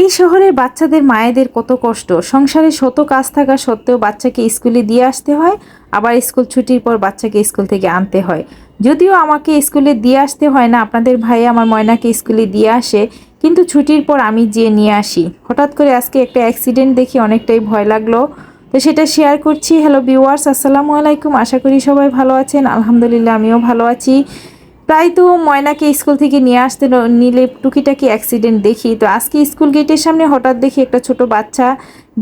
এই শহরের বাচ্চাদের, মায়েদের কত কষ্ট। সংসারে শত কাজ থাকা সত্ত্বেও বাচ্চাকে স্কুলে দিয়ে আসতে হয়, আবার স্কুল ছুটির পর বাচ্চাকে স্কুল থেকে আনতে হয়। যদিও আমাকে স্কুলে দিয়ে আসতে হয় না, আপনাদের ভাই আমার ময়নাকে স্কুলে দিয়ে আসে, কিন্তু ছুটির পর আমি যেয়ে নিয়ে আসি। হঠাৎ করে আজকে একটা অ্যাক্সিডেন্ট দেখি অনেকটাই ভয় লাগল। তো সেটা শেয়ার করছি। হ্যালো ভিউয়ার্স, আসসালামু আলাইকুম। আশা করি সবাই ভালো আছেন। আলহামদুলিল্লাহ, আমিও ভালো আছি। প্রায় তো ময়নাকে স্কুল থেকে নিয়ে আসতে নিলে টুকিটাকি অ্যাক্সিডেন্ট দেখি। তো আজকে স্কুল গেটের সামনে হঠাৎ দেখি একটা ছোট বাচ্চা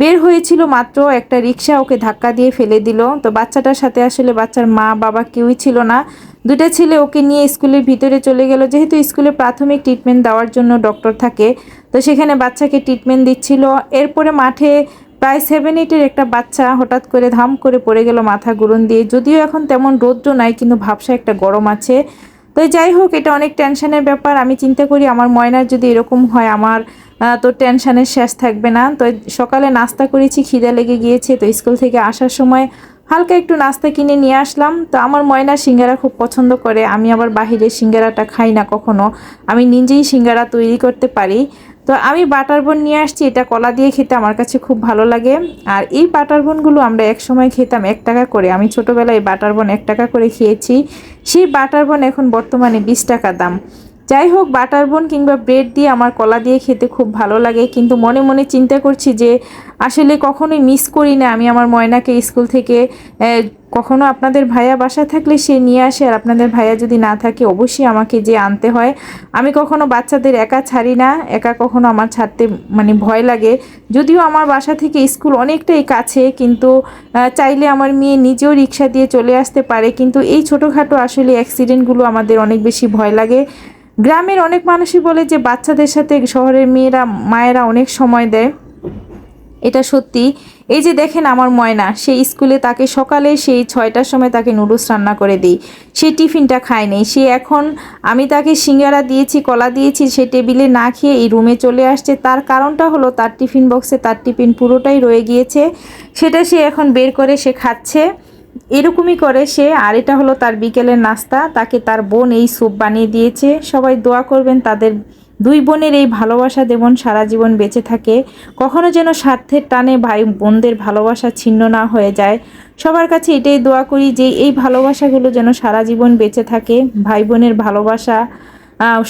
বের হয়েছিল মাত্র একটা রিক্সা ওকে ধাক্কা দিয়ে ফেলে দিল। তো বাচ্চাটার সাথে আসলে বাচ্চার মা, বাবা কেউই ছিল না। দুটা ছেলে ওকে নিয়ে স্কুলের ভিতরে চলে গেল। যেহেতু স্কুলে প্রাথমিক ট্রিটমেন্ট দেওয়ার জন্য ডক্টর থাকে, তো সেখানে বাচ্চাকে ট্রিটমেন্ট দিচ্ছিল। এরপরে মাঠে প্রায় সেভেন এইটের একটা বাচ্চা হঠাৎ করে ধাম করে পড়ে গেল মাথা গুরুন দিয়ে। যদিও এখন তেমন রৌদ্র নাই, কিন্তু ভাবসা একটা গরম আছে। তো যাই হোক, এটা অনেক টেনশনের ব্যাপার। আমি চিন্তা করি আমার ময়নার যদি এরকম হয়, আমার তো টেনশনের শেষ থাকবে না। তো সকালে নাস্তা করেছি, খিদে লেগে গিয়েছে। তো স্কুল থেকে আসার সময় হালকা একটু নাস্তা কিনে নিয়ে আসলাম। তো আমার ময়না সিঙ্গারা খুব পছন্দ করে। আমি আবার বাহিরে সিঙ্গারাটা খাই না কখনো। আমি নিজেই সিঙ্গারা তৈরি করতে পারি। তো আমি বাটার বোন নিয়ে আসছি, এটা কলা দিয়ে খেতে আমার কাছে খুব ভালো লাগে। আর এই বাটার বোনগুলো আমরা এক সময় খেতাম এক টাকা করে। আমি ছোটোবেলায় বাটার বোন এক টাকা করে খেয়েছি। সেই বাটার বোন এখন বর্তমানে বিশ টাকা দাম। যাই হোক, বাটার বোন কিংবা ব্রেড দিয়ে আমার কলা দিয়ে খেতে খুব ভালো লাগে, কিন্তু মনে মনে চিন্তা করছি যে আসলে কখনোই মিস করি না। আমি আমার ময়নাকে স্কুল থেকে কখনো আপনাদের ভাইয়া বাসায় থাকলে সে নিয়ে আসে, আর আপনাদের ভাইয়া যদি না থাকে, অবশ্যই আমাকে যে আনতে হয়। আমি কখনো বাচ্চাদের একা ছাড়ি না, একা কখনো আমার ছাড়তে মানে ভয় লাগে। যদিও আমার বাসা থেকে স্কুল অনেকটাই কাছে, কিন্তু চাইলে আমার মেয়ে নিজেও রিক্সা দিয়ে চলে আসতে পারে, কিন্তু এই ছোটোখাটো আসলে অ্যাক্সিডেন্টগুলো আমাদের অনেক বেশি ভয় লাগে। গ্রামের অনেক মানুষই বলে যে বাচ্চাদের সাথে শহরের মেয়েরা, মায়েরা অনেক সময় দেয়। এটা সত্যি। এই যে দেখেন আমার ময়না, সেই স্কুলে তাকে সকালে সেই ছয়টার সময় তাকে নুডলস রান্না করে দিই। সে টিফিনটা খায় নেই। সে এখন আমি তাকে সিঙ্গারা দিয়েছি, কলা দিয়েছি, সে টেবিলে না খেয়ে এই রুমে চলে আসছে। তার কারণটা হলো তার টিফিন বক্সে তার টিফিন পুরোটাই রয়ে গিয়েছে। সেটা সে এখন বের করে সে খাচ্ছে। এরকমই করে সে, আর এটা হলো তার বিকেলের নাস্তা। তাকে তার বোন এই স্যুপ বানিয়ে দিয়েছে। সবাই দোয়া করবেন তাদের দুই বোনের এই ভালোবাসা দেবন সারা জীবন বেঁচে থাকে, কখনো যেন স্বার্থের টানে ভাই বোনদের ভালোবাসা ছিন্ন না হয়ে যায়। সবার কাছে এটাই দোয়া করি যে, এই ভালোবাসাগুলো যেন সারা জীবন বেঁচে থাকে। ভাই বোনের ভালোবাসা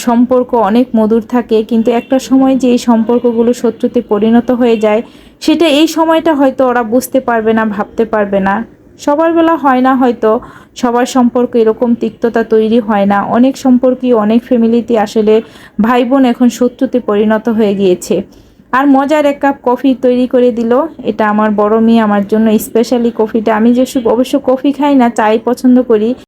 সম্পর্ক অনেক মধুর থাকে, কিন্তু একটা সময় যে এই সম্পর্কগুলো শত্রুতে পরিণত হয়ে যায়, সেটা এই সময়টা হয়তো ওরা বুঝতে পারবে না, ভাবতে পারবে না। সবার বেলা হয় না হয়তো। সবার সম্পর্কে এরকম তিক্ততা তৈরি হয় না। অনেক সম্পর্কই, অনেক ফ্যামিলিতে আসলে ভাই বোন এখন শত্রুতে পরিণত হয়ে গিয়েছে। আর মজার এক কাপ কফি তৈরি করে দিল। এটা আমার বড় মেয়ে, আমার জন্য স্পেশালি কফিটা। আমি যে অবশ্য কফি খাই না, চাই পছন্দ করি।